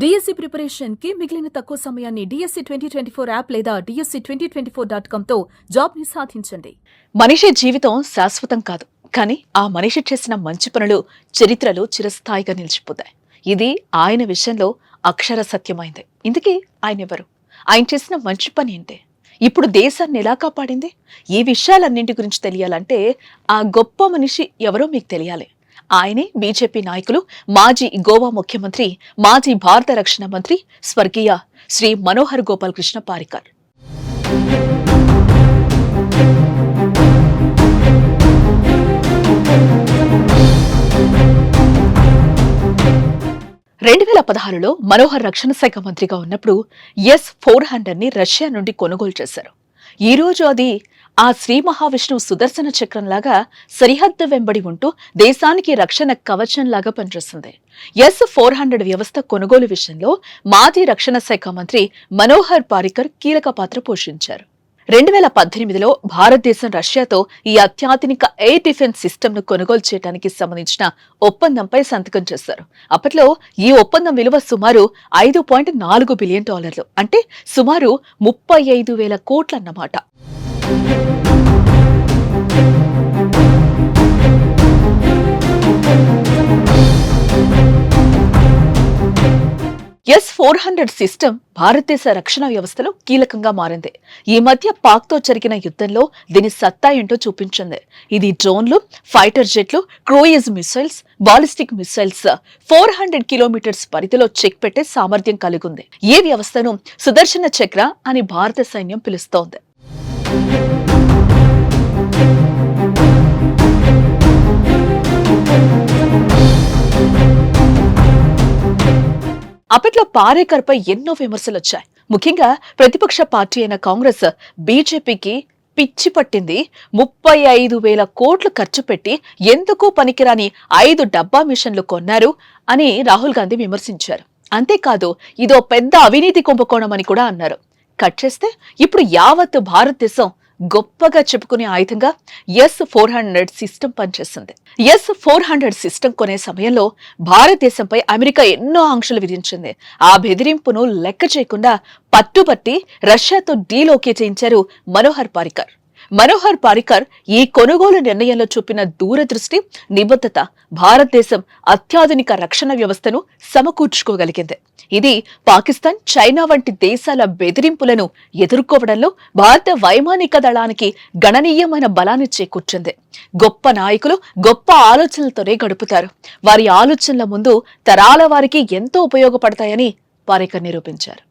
DSC ప్రిపరేషన్కి మిగిలిన తక్కువ సమయాన్ని DSC twenty twenty four app లేదా DSC twenty twenty four dot కామ్తో జాబ్ని సాధించండి. మనిషి జీవితం శాశ్వతం కాదు కానీ ఆ మనిషి చేసిన మంచి పనులు చరిత్రలో చిరస్థాయిగా నిలిచిపోతాయి. ఇది ఆయన విషయంలో అక్షర సత్యమైంది. ఇందుకే ఆయన ఎవరు? ఆయన చేసిన మంచి పని ఏంటి? ఇప్పుడు దేశాన్ని ఎలా కాపాడింది? ఈ విషయాలన్నింటి గురించి తెలియాలంటే ఆ గొప్ప మనిషి ఎవరో మీకు తెలియాలి. ఆయనే బీజేపీ నాయకులు మాజీ గోవా ముఖ్యమంత్రి మాజీ భారత రక్షణ మంత్రి స్వర్గీయ శ్రీ మనోహర్ గోపాల్ కృష్ణ పారికర్. రెండు వేల పదహారులో మనోహర్ రక్షణ శాఖ మంత్రిగా ఉన్నప్పుడు ఎస్ ఫోర్ హండ్రెడ్ని రష్యా నుండి కొనుగోలు చేశారు. ఈ రోజు అది ఆ శ్రీ మహావిష్ణువు సుదర్శన చక్రంలాగా సరిహద్దు వెంబడి ఉంటూ దేశానికి రక్షణ కవచంలాగా పనిచేస్తుంది. ఎస్ ఫోర్ హండ్రెడ్ వ్యవస్థ కొనుగోలు విషయంలో మాజీ రక్షణ శాఖ మంత్రి మనోహర్ పారికర్ కీలక పాత్ర పోషించారు. రెండు వేల పద్దెనిమిదిలో భారతదేశం రష్యాతో ఈ అత్యాధునిక ఎయిర్ డిఫెన్స్ సిస్టమ్ను కొనుగోలు చేయడానికి సంబంధించిన ఒప్పందంపై సంతకం చేశారు. అప్పట్లో ఈ ఒప్పందం విలువ సుమారు ఐదు పాయింట్ నాలుగు బిలియన్ డాలర్లు అంటే సుమారు ముప్పై ఐదు వేల కోట్లన్నమాట. ఎస్ ఫోర్ హండ్రెడ్ సిస్టమ్ భారతదేశ రక్షణ వ్యవస్థలో కీలకంగా మారింది. ఈ మధ్య పాక్తో జరిగిన యుద్ధంలో దీని సత్తా ఏంటో చూపించింది. ఇది డ్రోన్లు fighter జెట్లు cruise missiles ballistic missiles four hundred kilometres పరిధిలో చెక్ పెట్టే సామర్థ్యం కలిగి ఉంది ఈ వ్యవస్థను సుదర్శన చక్ర అని భారత సైన్యం పిలుస్తోంది. అప్పట్లో పారేకర్ పై ఎన్నో విమర్శలు వచ్చాయి ముఖ్యంగా ప్రతిపక్ష పార్టీ అయిన కాంగ్రెస్ బీజేపీకి పిచ్చి పట్టింది. ముప్పై ఐదు వేల కోట్లు ఖర్చు పెట్టి ఎందుకు పనికిరాని ఐదు డబ్బా మిషన్లు కొన్నారు అని రాహుల్ గాంధీ విమర్శించారు. అంతేకాదు ఇదో పెద్ద అవినీతి కుంభకోణం అని కూడా అన్నారు. కట్ చేస్తే ఇప్పుడు యావత్ భారతదేశం గొప్పగా చెప్పుకునే ఆయుధంగా ఎస్ ఫోర్ హండ్రెడ్ సిస్టమ్ పనిచేస్తుంది. ఎస్ ఫోర్ హండ్రెడ్ సిస్టమ్ కొనే సమయంలో భారతదేశంపై అమెరికా ఎన్నో ఆంక్షలు విధించింది. ఆ బెదిరింపును లెక్క చేయకుండా పట్టుబట్టి రష్యాతో డీల్ ఓకే చేయించారు మనోహర్ పారికర్. మనోహర్ పారికర్ ఈ కొనుగోలు నిర్ణయంలో చూపిన దూరదృష్టి నిబద్ధత భారతదేశం అత్యాధునిక రక్షణ వ్యవస్థను సమకూర్చుకోగలిగింది. ఇది పాకిస్తాన్ చైనా వంటి దేశాల బెదిరింపులను ఎదుర్కోవడంలో భారత వైమానిక దళానికి గణనీయమైన బలాన్ని చేకూర్చింది. గొప్ప నాయకులు గొప్ప ఆలోచనలతోనే గడుపుతారు. వారి ఆలోచనల ముందు తరాల వారికి ఎంతో ఉపయోగపడతాయని పారికర్ నిరూపించారు.